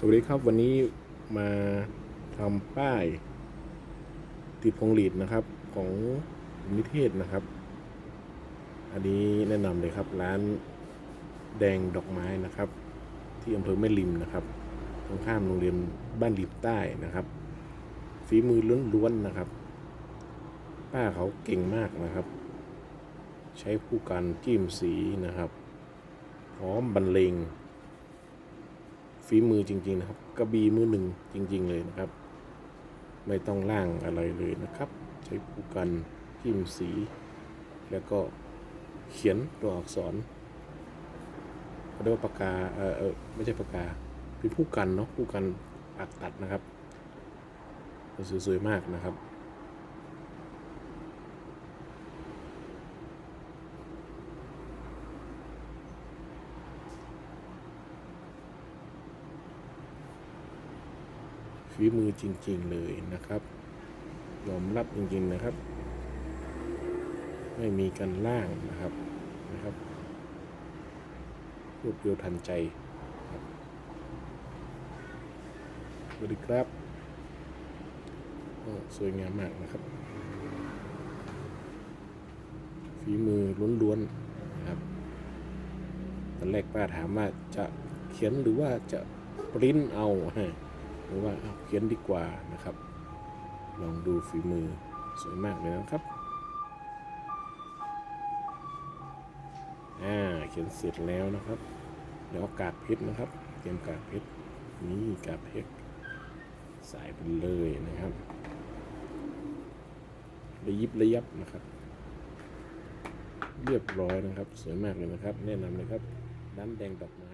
สวัสดีครับวันนี้มาทำป้าย ติดพวงหลีดนะครับของนิเทศนะครับ อันนี้แนะนำเลยครับร้านแดงดอกไม้นะครับ ที่อำเภอแม่ริมนะครับ ตรงข้ามโรงเรียนบ้านริมใต้นะครับ ฝีมือล้วนๆนะครับ ป้าเขาเก่งมากนะครับ ใช้ผู้กันจิ้มสีนะครับ พร้อมบรรเลง ฝีมือจริง ๆ นะครับ กระบีมือหนึ่งจริง ๆ เลยนะครับ ไม่ต้องล่างอะไรเลยนะครับ ใช้ผู้กันจิ้มสี แล้วก็เขียนตัวอักษรเขาเรียกว่าปากกาเออเออไม่ใช่ปากกาเป็นผู้กันเนาะผู้กันปากตัดนะครับสวยๆมากนะครับ ฝีมือจริง ๆ เลยนะครับ ยอมรับจริง ๆ นะครับ ไม่มีการล่างนะครับนะครับรวดเร็วทันใจครับสวัสดีครับสวยงามมากนะครับ ฝีมือล้วนๆนะครับตอนแรกป้าถามว่าจะเขียนหรือว่าจะปริ้นเอา หรือว่าเขียนดีกว่านะครับ ลองดูฝีมือสวยมากเลยนะครับอ่าเขียนเสร็จแล้วนะครับ เดี๋ยวกากเพชรนะครับเตรียมกากเพชรนี่กากเพชรใส่ไปเลยนะครับระยิบระยับนะครับ เรียบร้อยนะครับ สวยมากเลยนะครับ แนะนำเลยครับร้านแดงดอกไม้